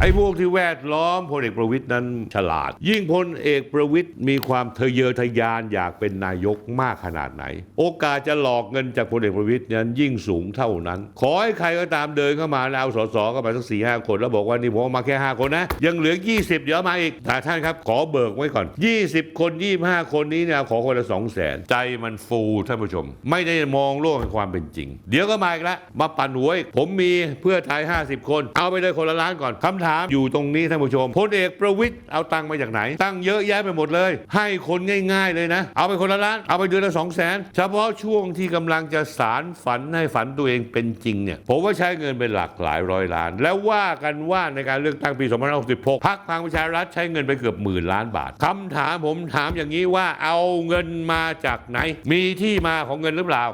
ไอ้พวกที่แวดล้อมพลเอกประวิตยนั้นฉลาด ยิ่งพลเอกประวิตยมีความเทะเยอทะยานอยากเป็นนายกมากขนาดไหน โอกาสจะหลอกเงินจากพลเอกประวิตยนั้นยิ่งสูงเท่านั้น ขอให้ใครก็ตามเดินเข้ามาแล้วเอาสสเข้ามาสักสี่ห้าคน แล้วบอกว่านี่ผมมาแค่ 5 คนนะ ยังเหลือ 20 เดี๋ยวมาอีกแต่ท่านครับ ขอเบิกไว้ก่อน 20 คน 25 คนนี้เนี่ยขอคนละ2 0 0แสนใจมันฟูท่านผู้ชม ไม่ได้มองโลกแห่งความเป็นจริง เดี๋ยวก็มาอีกแล้วมาปั่นหวอีกผมมีเพื่อไทย50 คน เอาไปเลยคนละล้านก่อนคำถามอยู่ตรงนี้ท่านผู้ชมพลเอกประวิตยเอาตังค์มาจากไหน ตั้งเยอะแยะไปหมดเลย ให้คนง่าย ๆ เลยนะ เอาไปคนละล้าน เอาไปเดือนละ2 0 0แสนเฉพาะช่วงที่กำลังจะสารฝันให้ฝันตัวเองเป็นจริงเนี่ยผมว่าใช้เงินเป็นหลักหลายร้อยล้าน แล้วว่ากันว่าในการเลือกตั้งปี2566พรรคพลังประชารัฐใช้เงินไปเกือบหมื่นล้านบาทคำถามผมถามอย่างนี้ว่าเอาเงินมาจากไหน มีที่มาของเงินหรือเปล่า